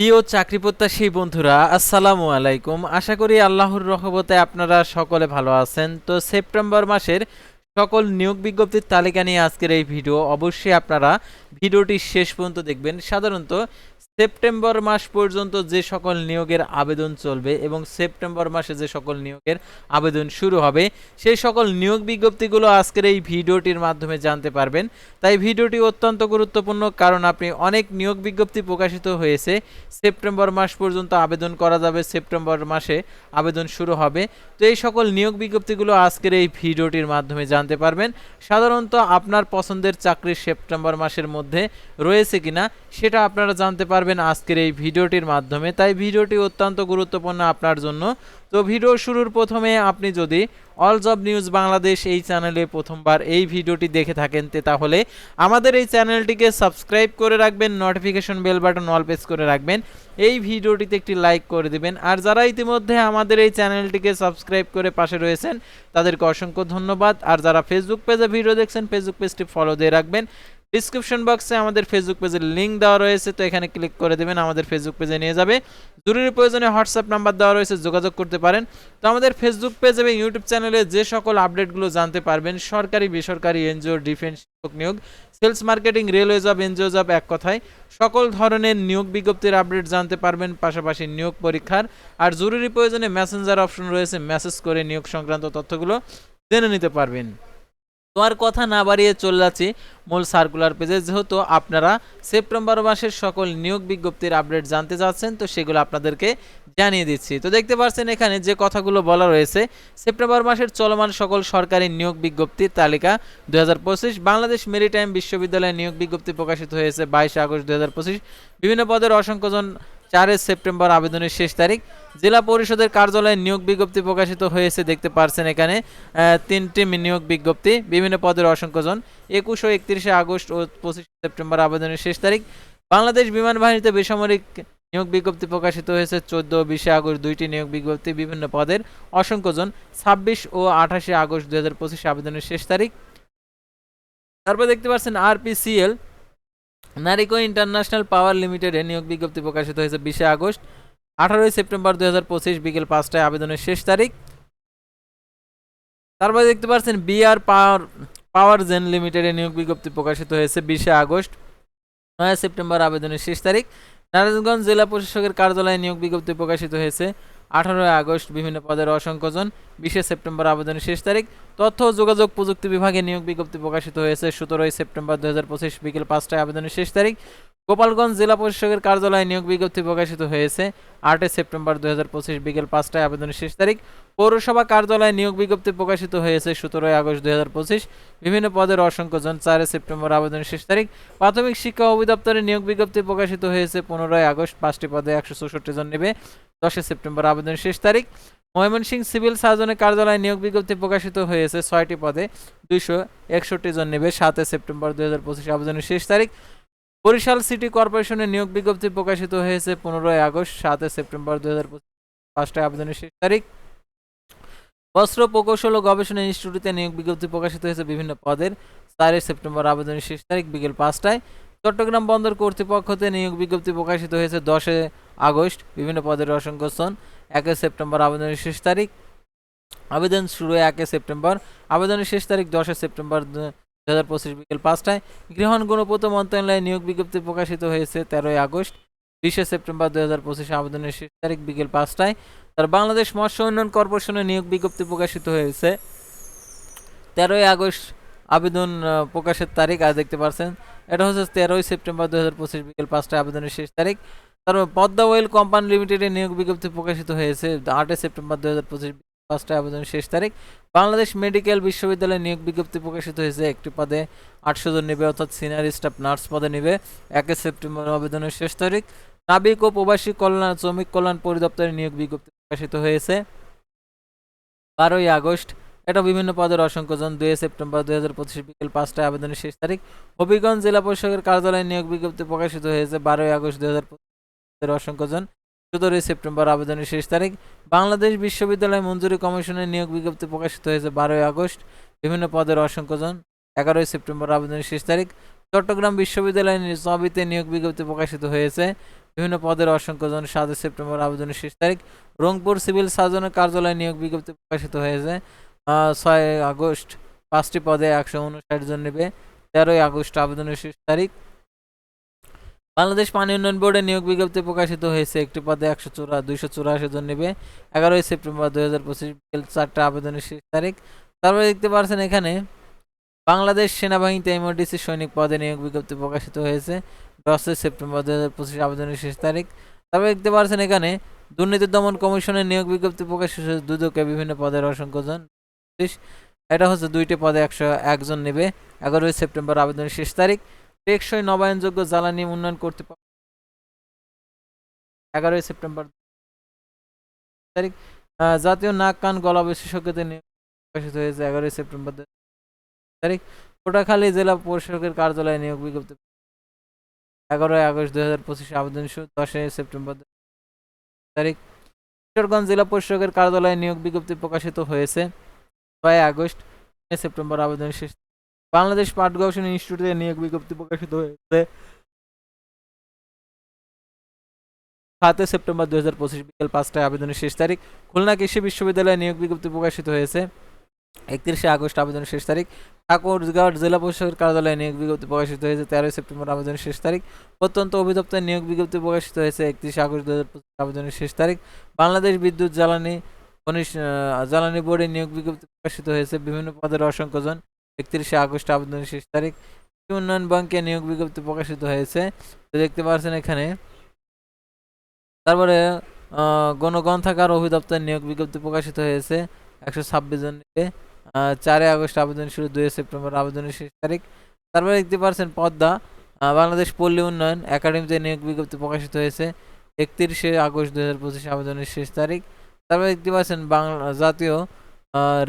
প্রিয় চাকরি প্রত্যাশী বন্ধুরা, আসসালামু আলাইকুম। আশা করি আল্লাহর রহমতে আপনারা সকলে ভালো আছেন। তো সেপ্টেম্বর মাসের সকল নিয়োগ বিজ্ঞপ্তির তালিকা নিয়ে আজকের এই ভিডিও। অবশ্যই আপনারা ভিডিওটি শেষ পর্যন্ত দেখবেন। সাধারণত সেপ্টেম্বর মাস পর্যন্ত যে সকল নিয়োগের আবেদন চলবে এবং সেপ্টেম্বর মাসে যে সকল নিয়োগের আবেদন শুরু হবে, সেই সকল নিয়োগ বিজ্ঞপ্তিগুলো আজকের এই ভিডিওটির মাধ্যমে জানতে পারবেন। তাই ভিডিওটি অত্যন্ত গুরুত্বপূর্ণ কারণ আপনি অনেক নিয়োগ বিজ্ঞপ্তি প্রকাশিত হয়েছে। সেপ্টেম্বর মাস পর্যন্ত আবেদন করা যাবে, সেপ্টেম্বর মাসে আবেদন শুরু হবে। তো এই সকল নিয়োগ বিজ্ঞপ্তিগুলো আজকের এই ভিডিওটির মাধ্যমে জানতে পারবেন। সাধারণত আপনার পছন্দের চাকরি সেপ্টেম্বর মাসের মধ্যে রয়েছে কিনা, সেটা আপনারা জানতে পারবেন। আজকের এই ভিডিওটির মাধ্যমে। তাই ভিডিওটি অত্যন্ত গুরুত্বপূর্ণ আপনার জন্য। তো ভিডিও শুরুর প্রথমে আপনি যদি অল জব নিউজ বাংলাদেশ এই চ্যানেলে প্রথমবার এই ভিডিওটি দেখে থাকেন তাহলে আমাদের এই চ্যানেলটিকে সাবস্ক্রাইব করে রাখবেন notification bell button all press করে রাখবেন। এই ভিডিওটিতে একটি লাইক করে দিবেন। আর যারা ইতিমধ্যে আমাদের এই চ্যানেলটিকে সাবস্ক্রাইব করে পাশে রয়েছেন, তাদেরকে অসংখ্য ধন্যবাদ। আর যারা ফেসবুক পেজে ভিডিও দেখছেন ফেসবুক পেজটি ফলো দিয়ে রাখবেন। ডিসক্রিপশন বক্সে আমাদের ফেসবুক পেজের লিঙ্ক দেওয়া রয়েছে, তো এখানে ক্লিক করে দেবেন, আমাদের ফেসবুক পেজে নিয়ে যাবে। জরুরি প্রয়োজনে হোয়াটসঅ্যাপ নাম্বার দেওয়া রয়েছে, যোগাযোগ করতে পারেন। তো আমাদের ফেসবুক পেজ এবং ইউটিউব চ্যানেলে যে সকল আপডেটগুলো জানতে পারবেন, সরকারি, বেসরকারি এনজিও ডিফেন্স শিক্ষক নিয়োগ sales marketing railway job NGO job এক কথায়, সকল ধরনের নিয়োগ বিজ্ঞপ্তির আপডেট জানতে পারবেন, পাশাপাশি নিয়োগ পরীক্ষার। আর জরুরি প্রয়োজনে মেসেঞ্জার অপশন রয়েছে মেসেজ করে নিয়োগ সংক্রান্ত তথ্যগুলো জেনে নিতে পারবেন। তো আর কথা না বাড়িয়ে চলে যাচ্ছি মূল সার্কুলার পেজে যেহেতু আপনারা সেপ্টেম্বর মাসের সকল নিয়োগ বিজ্ঞপ্তির আপডেট জানতে চাচ্ছেন, তো সেগুলো আপনাদেরকে জানিয়ে দিচ্ছি। তো দেখতে পাচ্ছেন এখানে যে কথাগুলো বলা রয়েছে সেপ্টেম্বর মাসের চলমান সকল সরকারি নিয়োগ বিজ্ঞপ্তির তালিকা দুই হাজার পঁচিশ, বাংলাদেশ মেরিটাইম বিশ্ববিদ্যালয়ে নিয়োগ বিজ্ঞপ্তি প্রকাশিত হয়েছে বাইশে আগস্ট দুই হাজার পঁচিশ। বিভিন্ন পদের অসংখ্যজন চারে সেপ্টেম্বর আবেদনের শেষ তারিখ। জেলা পরিষদের কার্যালয়ে নিয়োগ বিজ্ঞপ্তি প্রকাশিত হয়েছে দেখতে পারছেন এখানে তিনটি নিয়োগ বিজ্ঞপ্তি, বিভিন্ন পদের অসংখ্যজন একুশ ও একত্রিশে আগস্ট ও পঁচিশে সেপ্টেম্বর আবেদনের শেষ তারিখ। বাংলাদেশ বিমান বাহিনীতে বেসামরিক নিয়োগ বিজ্ঞপ্তি প্রকাশিত হয়েছে। চোদ্দ বিশে আগস্ট দুইটি নিয়োগ বিজ্ঞপ্তি, বিভিন্ন পদের অসংখ্যজন ছাব্বিশ ও আঠাশে আগস্ট দুই হাজার পঁচিশে আবেদনের শেষ তারিখ। তারপর দেখতে পাচ্ছেন আরপিসিএল। নারিকো ইন্টারন্যাশনাল পাওয়ার লিমিটেডে নিয়োগ বিজ্ঞপ্তি প্রকাশিত হয়েছে বিশে আগস্ট। আঠারোই সেপ্টেম্বর দুই হাজার পঁচিশ বিকেল পাঁচটায় আবেদনের শেষ তারিখ। তারপরে দেখতে পাচ্ছেন, বিআর পাওয়ার পাওয়ার জেন লিমিটেডে নিয়োগ বিজ্ঞপ্তি প্রকাশিত হয়েছে বিশে আগস্ট, নয় সেপ্টেম্বর আবেদনের শেষ তারিখ। নারায়ণগঞ্জ জেলা প্রশাসকের কার্যালয়ে নিয়োগ বিজ্ঞপ্তি প্রকাশিত হয়েছে আঠারোই আগস্ট বিভিন্ন পদের অসংখ্যজন বিশে সেপ্টেম্বর আবেদনের শেষ তারিখ, তথ্য ও যোগাযোগ প্রযুক্তি বিভাগে নিয়োগ বিজ্ঞপ্তি প্রকাশিত হয়েছে সতেরোই সেপ্টেম্বর দু বিকেল পাঁচটায় আবেদনের শেষ তারিখ। গোপালগঞ্জ জেলা প্রশাসকের কার্যালয়ে নিয়োগ বিজ্ঞপ্তি প্রকাশিত হয়েছে। আটই সেপ্টেম্বর দু হাজার পঁচিশ বিকেল পাঁচটায় আবেদনের শেষ তারিখ। পৌরসভা কার্যালয়ে নিয়োগ বিজ্ঞপ্তি প্রকাশিত হয়েছে সতেরোই আগস্ট দুই হাজার পঁচিশ। বিভিন্ন পদের অসংখ্যজন চারই সেপ্টেম্বর আবেদনের শেষ তারিখ। প্রাথমিক শিক্ষা অধিদপ্তরে নিয়োগ বিজ্ঞপ্তি প্রকাশিত হয়েছে পনেরোই আগস্ট। পাঁচটি পদে একশো চৌষট্টি জন নেবে। দশই সেপ্টেম্বর আবেদনের শেষ তারিখ। ময়মনসিংহ সিভিল সার্জনের কার্যালয়ে নিয়োগ বিজ্ঞপ্তি প্রকাশিত হয়েছে ছয়টি পদে। দুইশো একষট্টি জন নেবে। সাতই সেপ্টেম্বর দুই হাজার পঁচিশ আবেদনের শেষ তারিখ। বরিশাল সিটি কর্পোরেশনের নিয়োগ বিজ্ঞপ্তি প্রকাশিত হয়েছে পনেরোই আগস্ট, সাতই সেপ্টেম্বর দুই হাজার পঁচিশ, পাঁচটায় আবেদনের শেষ তারিখ। বস্ত্র প্রকৌশল ও গবেষণা ইনস্টিটিউটে নিয়োগ বিজ্ঞপ্তি প্রকাশিত হয়েছে বিভিন্ন পদের। চারই সেপ্টেম্বর আবেদনের শেষ তারিখ বিকেল পাঁচটায়। চট্টগ্রাম বন্দর কর্তৃপক্ষতে নিয়োগ বিজ্ঞপ্তি প্রকাশিত হয়েছে দশে আগস্ট, বিভিন্ন পদের অসংখ্য স্থান একই সেপ্টেম্বর আবেদনের শেষ তারিখ। আবেদন শুরু একই সেপ্টেম্বর, আবেদনের শেষ তারিখ দশই সেপ্টেম্বর দু হাজার পঁচিশ বিকেল পাঁচটায় গৃহণ গণপূর্ত মন্ত্রণালয়ে নিয়োগ বিজ্ঞপ্তি প্রকাশিত হয়েছে তেরোই আগস্ট, বিশে সেপ্টেম্বর দুই হাজার পঁচিশে আবেদনের শেষ তারিখ বিকেল পাঁচটায়। তার বাংলাদেশ মৎস্য উন্নয়ন কর্পোরেশনের নিয়োগ বিজ্ঞপ্তি প্রকাশিত হয়েছে। তেরোই আগস্ট আবেদন প্রকাশের তারিখ আর দেখতে পাচ্ছেন এটা হচ্ছে তেরোই সেপ্টেম্বর দু হাজার পঁচিশ বিকেল পাঁচটায় আবেদনের শেষ তারিখ। তারপর পদ্মা ওয়েল কোম্পানি লিমিটেডের নিয়োগ বিজ্ঞপ্তি প্রকাশিত হয়েছে আটই সেপ্টেম্বর দু হাজার পঁচিশ পাঁচটায় আবেদনের শেষ তারিখ। বাংলাদেশ মেডিকেল বিশ্ববিদ্যালয়ে নিয়োগ বিজ্ঞপ্তি প্রকাশিত হয়েছে। একটি পদে আটশো জন নেবে, অর্থাৎ সিনিয়র স্টাফ নার্স পদে নেবে। একই সেপ্টেম্বর আবেদনের শেষ তারিখ। নাবিক ও প্রবাসী কল্যাণ শ্রমিক কল্যাণ পরিদপ্তরের নিয়োগ বিজ্ঞপ্তি প্রকাশিত হয়েছে। বারোই আগস্ট। এটা বিভিন্ন পদের অসংখ্য জন। দুই সেপ্টেম্বর দুই হাজার পঁচিশ বিকেল পাঁচটায় আবেদনের শেষ তারিখ। হবিগঞ্জ জেলা পরিষদের কার্যালয়ে নিয়োগ বিজ্ঞপ্তি প্রকাশিত হয়েছে। বারোই আগস্ট দুই হাজার পঁচিশের অসংখ্যজন সতেরোই সেপ্টেম্বর আবেদনের শেষ তারিখ। বাংলাদেশ বিশ্ববিদ্যালয় মঞ্জুরি কমিশনের নিয়োগ বিজ্ঞপ্তি প্রকাশিত হয়েছে বারোই আগস্ট। বিভিন্ন পদের অসংখ্যজন এগারোই সেপ্টেম্বর আবেদনের শেষ তারিখ। চট্টগ্রাম বিশ্ববিদ্যালয়ের সবিতে নিয়োগ বিজ্ঞপ্তি প্রকাশিত হয়েছে। বিভিন্ন পদের অসংখ্য জন সাতই সেপ্টেম্বর আবেদনের শেষ তারিখ। রংপুর সিভিল সার্জনের কার্যালয়ে নিয়োগ বিজ্ঞপ্তি প্রকাশিত হয়েছে ছয় আগস্ট। পাঁচটি পদে একশো উনষাট জন নেবে। তেরোই আগস্ট আবেদনের শেষ তারিখ। বাংলাদেশ পানি উন্নয়ন বোর্ডে নিয়োগ বিজ্ঞপ্তি প্রকাশিত হয়েছে। একটি পদে একশো চুরা, দুইশো চুরাশি জন নেবে। এগারোই সেপ্টেম্বর দুই হাজার পঁচিশ বিকেল চারটা আবেদনের শেষ তারিখ। তারপরে দেখতে পাচ্ছেন এখানে, বাংলাদেশ সেনাবাহিনীতে এমওডিসি সৈনিক পদে নিয়োগ বিজ্ঞপ্তি প্রকাশিত হয়েছে। দশই সেপ্টেম্বর দুই হাজার পঁচিশ আবেদনের শেষ তারিখ। তারপরে দেখতে পাচ্ছেন এখানে, দুর্নীতি দমন কমিশনের নিয়োগ বিজ্ঞপ্তি প্রকাশিত হয়েছে। দুদকে বিভিন্ন পদের অসংখ্য জন এটা হচ্ছে দুইটি পদে একশো একজন নেবে। এগারোই সেপ্টেম্বর আবেদনের শেষ তারিখ। টেকসই নবায়নযোগ্য জ্বালানি উন্নয়ন কর্তৃপক্ষ এগারোই সেপ্টেম্বর তারিখ জাতীয় নাক কান গলা বিশেষজ্ঞদের নিয়োগ হয়েছে এগারোই সেপ্টেম্বর তারিখ। কোটাখালী জেলা পরিষদের কার্যালয়ে নিয়োগ বিজ্ঞপ্তি। এগারোই আগস্ট দুই হাজার পঁচিশে আবেদন শুরু, দশই সেপ্টেম্বর তারিখ। কিশোরগঞ্জ জেলা পরিষদের কার্যালয়ে নিয়োগ বিজ্ঞপ্তি প্রকাশিত হয়েছে ছয় আগস্ট সেপ্টেম্বর আবেদন শেষ। বাংলাদেশ পাট গবেষণা ইনস্টিটিউটে নিয়োগ বিজ্ঞপ্তি প্রকাশিত হয়েছে সাতই সেপ্টেম্বর দুই হাজার পঁচিশ বিকেল পাঁচটায়। আবেদনের শেষ তারিখ। খুলনা কৃষি বিশ্ববিদ্যালয়ে নিয়োগ বিজ্ঞপ্তি প্রকাশিত হয়েছে একত্রিশে আগস্ট, আবেদনের শেষ তারিখ। ঠাকুরগাঁও জেলা পরিষদের কার্যালয়ে নিয়োগ বিজ্ঞপ্তি প্রকাশিত হয়েছে তেরোই সেপ্টেম্বর, আবেদনের শেষ তারিখ। অত্যন্ত অভিদপ্তর নিয়োগ বিজ্ঞপ্তি প্রকাশিত হয়েছে একত্রিশে আগস্ট দু হাজার পঁচিশ, আবেদনের শেষ তারিখ। বাংলাদেশ বিদ্যুৎ জ্বালানি জ্বালানি বোর্ডে নিয়োগ বিজ্ঞপ্তি প্রকাশিত হয়েছে বিভিন্ন পদের অসংখ্য জন। একত্রিশে আগস্ট আবেদনের শেষ তারিখ। উন্নয়ন ব্যাংকে নিয়োগ বিজ্ঞপ্তি প্রকাশিত হয়েছে। তো দেখতে পাচ্ছেন এখানে। তারপরে গণগ্রন্থাগার অভিদপ্তর নিয়োগ বিজ্ঞপ্তি প্রকাশিত হয়েছে একশো ছাব্বিশ জন নিবে চারই আগস্ট আবেদন শুরু, দুই সেপ্টেম্বর আবেদনের শেষ তারিখ। তারপরে দেখতে পাচ্ছেন পদ্মা বাংলাদেশ পল্লী উন্নয়ন একাডেমিতে নিয়োগ বিজ্ঞপ্তি প্রকাশিত হয়েছে একত্রিশে আগস্ট দুই হাজার পঁচিশ আবেদনের শেষ তারিখ। তারপরে দেখতে পাচ্ছেন বাংলা জাতীয়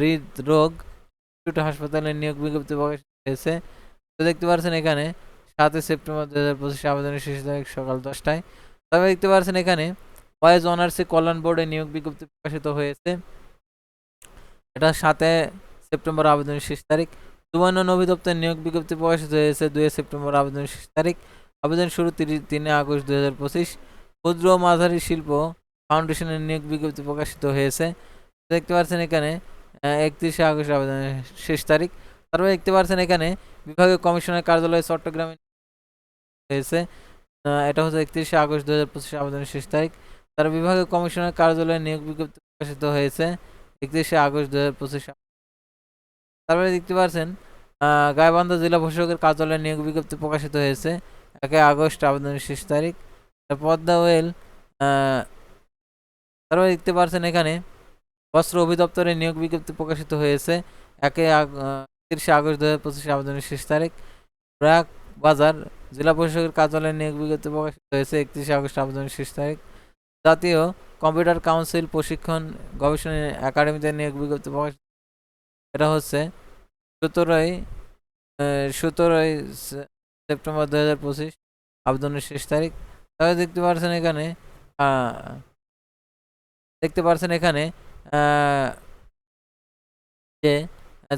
হৃদরোগ ইনস্টিটিউট হাসপাতালে নিয়োগ বিজ্ঞপ্তি প্রকাশিত হয়েছে তো দেখতে পাচ্ছেন এখানে সাতই সেপ্টেম্বর দু হাজার পঁচিশে আবেদনের শেষ তারিখ সকাল দশটায়। তবে দেখতে পাচ্ছেন এখানে ওয়াইজ অনার্সে কল্যাণ বোর্ডে নিয়োগ বিজ্ঞপ্তি প্রকাশিত হয়েছে। এটা সাতে সেপ্টেম্বর আবেদনের শেষ তারিখ। দুবান্ন অভিদপ্তর নিয়োগ বিজ্ঞপ্তি প্রকাশিত হয়েছে দুই সেপ্টেম্বর আবেদনের শেষ তারিখ। আবেদন শুরু তিরিশ তিনে আগস্ট দুই হাজার পঁচিশ। ক্ষুদ্র মাঝারি শিল্প ফাউন্ডেশনের নিয়োগ বিজ্ঞপ্তি প্রকাশিত হয়েছে। দেখতে পাচ্ছেন এখানে একত্রিশে আগস্ট আবেদনের শেষ তারিখ। তারপরে দেখতে পাচ্ছেন এখানে বিভাগীয় কমিশনের কার্যালয় চট্টগ্রামে হয়েছে এটা হচ্ছে একত্রিশে আগস্ট দু হাজার পঁচিশে আবেদনের শেষ তারিখ। তার বিভাগীয় কমিশনের কার্যালয়ে নিয়োগ বিজ্ঞপ্তি প্রকাশিত হয়েছে একত্রিশে আগস্ট দু হাজার পঁচিশ। তারপরে দেখতে পাচ্ছেন গাইবান্ধা জেলা প্রশাসকের কার্যালয়ে নিয়োগ বিজ্ঞপ্তি প্রকাশিত হয়েছে একে আগস্ট আবেদনের শেষ তারিখ। পদ্মা ওয়েল তারপরে দেখতে পাচ্ছেন এখানে বস্ত্র অধিদপ্তরে নিয়োগ বিজ্ঞপ্তি প্রকাশিত হয়েছে। একে তিরিশে আগস্ট দু হাজার পঁচিশে আবেদনের শেষ তারিখ। ব্র্যাক বাজার জেলা প্রশাসকের কার্যালয়ে নিয়োগ বিজ্ঞপ্তি প্রকাশিত হয়েছে একত্রিশে আগস্ট আবেদনের শেষ তারিখ। জাতীয় কম্পিউটার কাউন্সিল প্রশিক্ষণ গবেষণা একাডেমিতে নিয়োগ বিজ্ঞপ্তি প্রকাশ এটা হচ্ছে সতেরোই সতেরোই সেপ্টেম্বর দু হাজার পঁচিশ আবেদনের শেষ তারিখ। তাহলে দেখতে পাচ্ছেন এখানে দেখতে পাচ্ছেন এখানে যে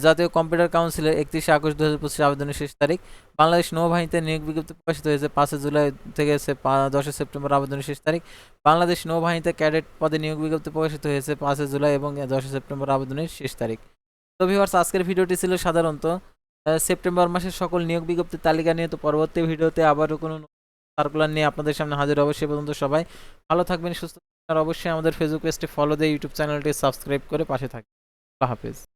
জাতীয় কম্পিউটার কাউন্সিলের একত্রিশে আগস্ট দু হাজার পঁচিশ আবেদনের শেষ তারিখ, বাংলাদেশ নৌবাহিনীতে নিয়োগ বিজ্ঞপ্তি প্রকাশিত হয়েছে পাঁচই জুলাই থেকে দশই সেপ্টেম্বর আবেদনের শেষ তারিখ, বাংলাদেশ নৌবাহিনীতে ক্যাডেট পদে নিয়োগ বিজ্ঞপ্তি প্রকাশিত হয়েছে পাঁচই জুলাই এবং দশই সেপ্টেম্বর আবেদনের শেষ তারিখ। তো ভিউয়ার্স আজকের ভিডিওটি ছিল সাধারণত সেপ্টেম্বর মাসের সকল নিয়োগ বিজ্ঞপ্তির তালিকা নিয়ে, তো পরবর্তী ভিডিওতে আবারও কোনো সার্কুলার নিয়ে আপনাদের সামনে হাজির অবশ্যই পর্যন্ত সবাই ভালো থাকবেন, সুস্থ আর অবশ্যই আমাদের ফেসবুক পেজটি ফলো দিয়ে ইউটিউব চ্যানেলটি সাবস্ক্রাইব করে পাশে থাকবেন হাফেজ।